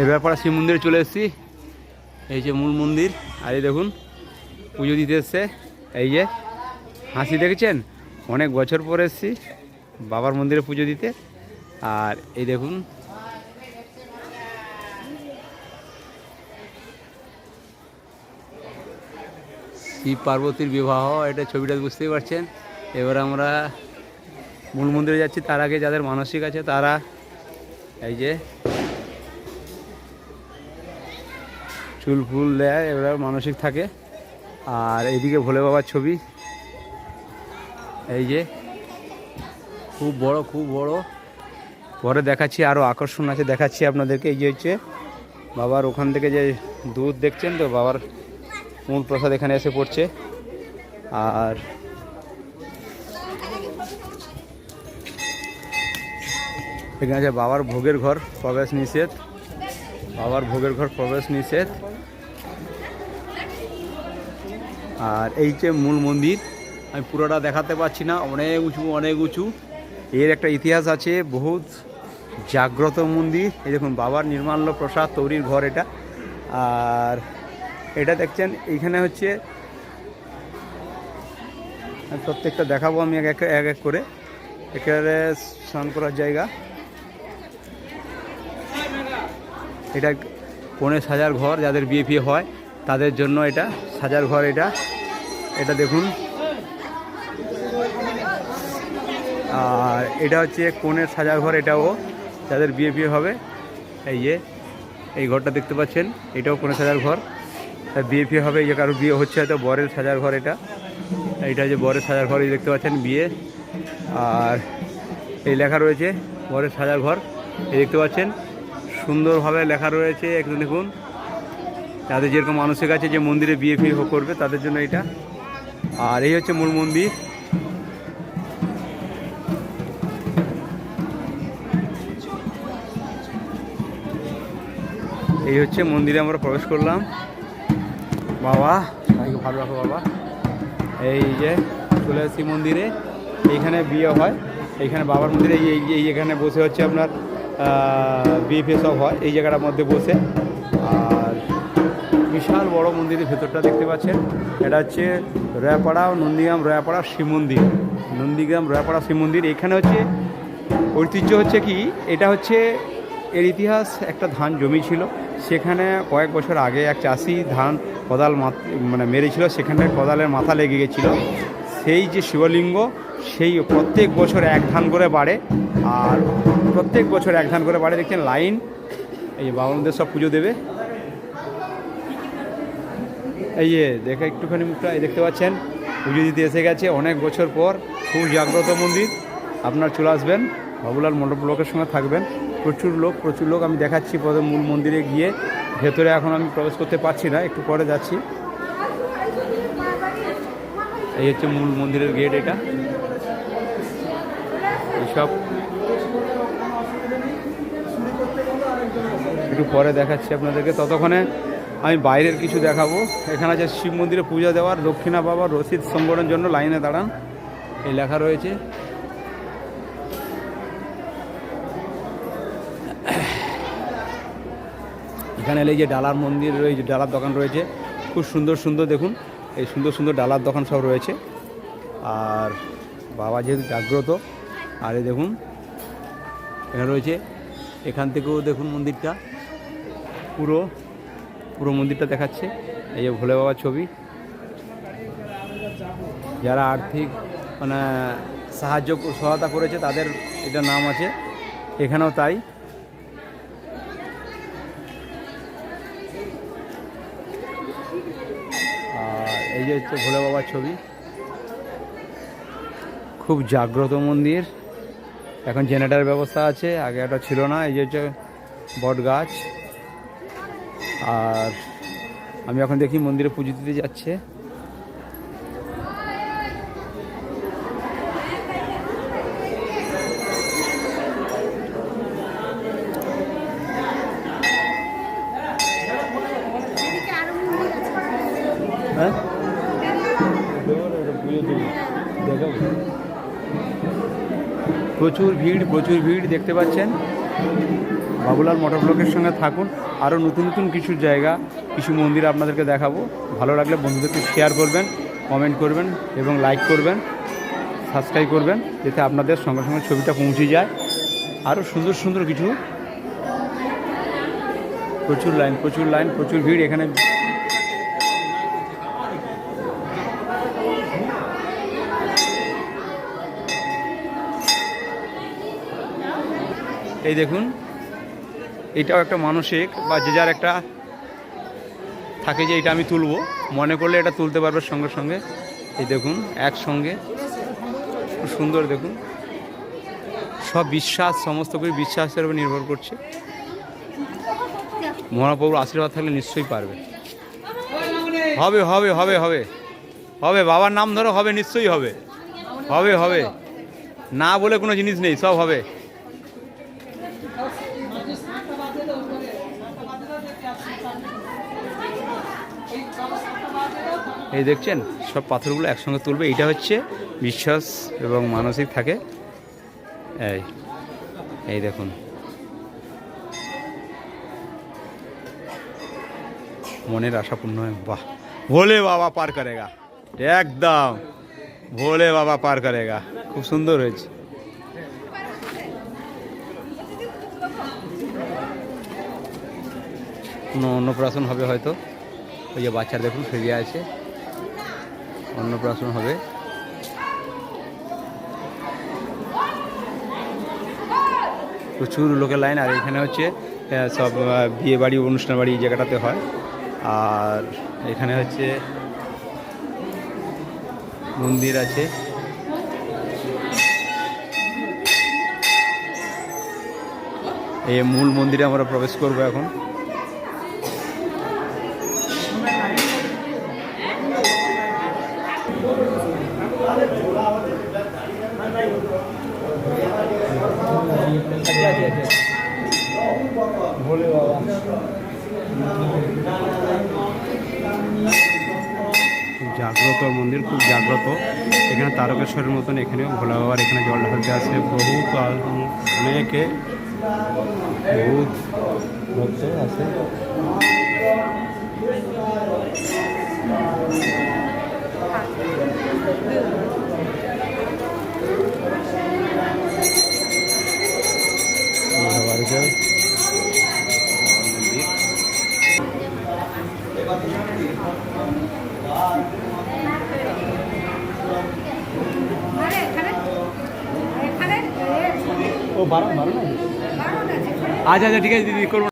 এবার পরে শিব মন্দিরে চলে এসেছি। এই যে মূল মন্দির, আর এই দেখুন, পুজো দিতে এসছে। এই যে হাসি দেখেছেন? অনেক বছর পরে এসেছি বাবার মন্দিরে পুজো দিতে। আর এই দেখুন, শিব পার্বতীর বিবাহ, এটা ছবিটা বুঝতেই পারছেন। এবার আমরা মূল মন্দিরে যাচ্ছি। তার আগে যাদের মানসিক আছে তারা, এই যে চুল ফুল দেয় এবার মানসিক থাকে। আর এইদিকে ভোলে বাবার ছবি। এই যে, খুব বড় খুব বড়। পরে দেখাচ্ছি আরও আকর্ষণ আছে, দেখাচ্ছি আপনাদেরকে। এই যে হচ্ছে, বাবার ওখান থেকে যে দুধ দেখছেন তো, বাবার মূল প্রসাদ এখানে এসে পড়ছে। আর এখানে আছে বাবার ভোগের ঘর, প্রবেশ নিষেধ। বাবার ভোগের ঘর, প্রবেশ নিষেধ। আর এই যে মূল মন্দির, আমি পুরোটা দেখাতে পারছি না, অনেক উঁচু অনেক উঁচু। এর একটা ইতিহাস আছে, বহুত জাগ্রত মন্দির। এই দেখুন, বাবার নির্মাল্য প্রসাদ তৈরির ঘর এটা। আর এটা দেখছেন, এইখানে হচ্ছে প্রত্যেকটা দেখাবো আমি এক এক এক করে। একেবারে স্নান করার জায়গা। এটা কনে হাজার ঘর যাদের বিয়ে ফিয়ে হয়, তাদের জন্য এটা। সাজার ঘর এটা। এটা দেখুন। আর এটা হচ্ছে কনের সাজার ঘর, এটাও যাদের বিয়ে ফিয়ে হবে। এই যে, এই ঘরটা দেখতে পাচ্ছেন, এটাও কনের সাজার ঘর। বিয়ে ফিয়ে হবে, এই যে কারোর বিয়ে হচ্ছে হয়তো, বরের সাজার ঘর এটা। এইটা যে বরের সাজার ঘর, এই দেখতে পাচ্ছেন বিয়ে। আর এই লেখা রয়েছে, বরের সাজার ঘর। এই দেখতে পাচ্ছেন, সুন্দরভাবে লেখা রয়েছে একটু দেখুন। যাদের যেরকম মানুষের কাছে যে মন্দিরে বিয়ে ফিয়ে করবে, তাদের জন্য এটা। আর এই হচ্ছে মূল মন্দির। এই হচ্ছে মন্দিরে আমরা প্রবেশ করলাম। বাবা সবাইকে ভালো রাখো বাবা? এই যে চলে এসেছি মন্দিরে। এইখানে বিয়ে হয়। এইখানে বাবার মন্দিরে এই এখানে বসে হচ্ছে আপনার বিয়ে ফিয়ে সব হয়। এই জায়গাটার মধ্যে বসে। বিশাল বড় মন্দিরের ভেতরটা দেখতে পাচ্ছেন। এটা হচ্ছে রয়াপাড়া, নন্দীগ্রাম, রয়াপাড়া শিব মন্দির। নন্দীগ্রাম, রয়াপাড়া শিব মন্দির। এখানে হচ্ছে ঐতিহ্য হচ্ছে কি, এটা হচ্ছে এর ইতিহাস একটা ধান জমি ছিল। সেখানে কয়েক বছর আগে এক চাষি ধান কোদাল মানে মেরেছিল সেখানটায় কোদালের মাথা লেগে গেছিল। সেই যে শিবলিঙ্গ, সেই প্রত্যেক বছর এক ধান করে বাড়ে। আর প্রত্যেক বছর এক ধান করে বাড়ে, দেখছেন লাইন। এই বাবাদের সব পুজো দেবে। এই যে, দেখে একটুখানি মুখটা দেখতে পাচ্ছেন, পুজো দিতে এসে গেছে অনেক বছর পর, খুব জাগ্রত মন্দির, আপনার চলে আসবেন, বাবুলাল মণ্ডপ লোকের সঙ্গে থাকবেন, প্রচুর লোক প্রচুর লোক, আমি দেখাচ্ছি পরে মূল মন্দিরে গিয়ে, ভেতরে এখন আমি প্রবেশ করতে পারছি না, একটু পরে যাচ্ছি। এই হচ্ছে মূল মন্দিরের গেট এটা। এইসব একটু পরে দেখাচ্ছি আপনাদেরকে, ততক্ষণে আমি বাইরের কিছু দেখাবো। এখানে আছে শিব মন্দিরে পূজা দেওয়ার দক্ষিণা বাবার রসিদ সংগ্রহের জন্য লাইনে দাঁড়ান। এই লেখা রয়েছে। এখানে এলে যে ডালার মন্দির রয়েছে ডালার দোকান রয়েছে। খুব সুন্দর সুন্দর দেখুন, এই সুন্দর সুন্দর ডালার দোকান সব রয়েছে। আর বাবা যেহেতু জাগ্রত, আর এই দেখুন, এখানে রয়েছে, এখান থেকেও দেখুন মন্দিরটা। পুরো পুরো মন্দিরটা দেখাচ্ছে। এই যে ভোলে বাবার ছবি। যারা আর্থিক মানে সাহায্য, সহায়তা করেছে, তাদের এটা নাম আছে। এখানেও তাই। আর এই যে হচ্ছে ভোলে বাবার ছবি। খুব জাগ্রত মন্দির। এখন জেনারেটার ব্যবস্থা আছে, আগে একটা ছিল না। এই যে হচ্ছে বট গাছ। আর আমি এখন দেখি মন্দিরে পুজো দিতে যাচ্ছে। হ্যাঁ? প্রচুর ভিড় প্রচুর ভিড় দেখতে পাচ্ছেন। বাবুলাল মোটর ব্লকের সঙ্গে থাকুন। আরও নতুন নতুন কিছু জায়গা, কিছু মন্দির আপনাদেরকে দেখাবো। ভালো লাগলে বন্ধুদেরকে শেয়ার করবেন কমেন্ট করবেন এবং লাইক করবেন সাবস্ক্রাইব করবেন, যাতে আপনাদের সঙ্গে সঙ্গে ছবিটা পৌঁছে যায়। আরও সুন্দর সুন্দর কিছু। প্রচুর লাইন প্রচুর লাইন প্রচুর ভিড় এখানে। এই দেখুন এটাও একটা মানসিক বা যে যার একটা থাকে যে এটা আমি তুলবো। মনে করলে এটা তুলতে পারবে সঙ্গে সঙ্গে। এই দেখুন, একসঙ্গে। খুব সুন্দর দেখুন। সব বিশ্বাস, সমস্ত কিছু বিশ্বাসের উপর নির্ভর করছে। মহাপ্রভুর আশীর্বাদ থাকলে নিশ্চয়ই পারবে। হবে হবে হবে হবে। হবে, বাবার নাম ধরো, হবে, নিশ্চয়ই হবে। হবে হবে। না বলে কোনো জিনিস নেই, সব হবে। এই দেখছেন, সব পাথরগুলো একসঙ্গে তুলবে। এইটা হচ্ছে বিশ্বাস এবং মানসিক থাকে। এই এই দেখুন। মনের আশা পূর্ণ হয়। বাহ, ভোলে বাবা পার করেগা। একদম, ভোলে বাবা পার করেগা। খুব সুন্দর হয়েছে। কোনো অন্নপ্রাশন হবে হয়তো। ওই যে বাচ্চা দেখুন ফিরিয়ে আছে। অন্নপ্রাশন হবে। প্রচুর লোকের লাইন, আর এখানে হচ্ছে সব বিয়ে বাড়ি, অনুষ্ঠান বাড়ি এই জায়গাটাতে হয়। আর এখানে হচ্ছে মন্দির আছে। এই মূল মন্দিরে আমরা প্রবেশ করব এখন। ভোলে জাগ্রত মন্দির, খুব জাগ্রত। এখানে তারকেশ্বরের মতন এখানেও ভোলা বাবার এখানে জল ঢালতে আসে। বহুত অনেকে বহুত ভক্ত আছে ভোলা বাড়িতে এখানে? এখানে? ও বারো বারো না? আচ্ছা আচ্ছা ঠিক আছে দিদি করব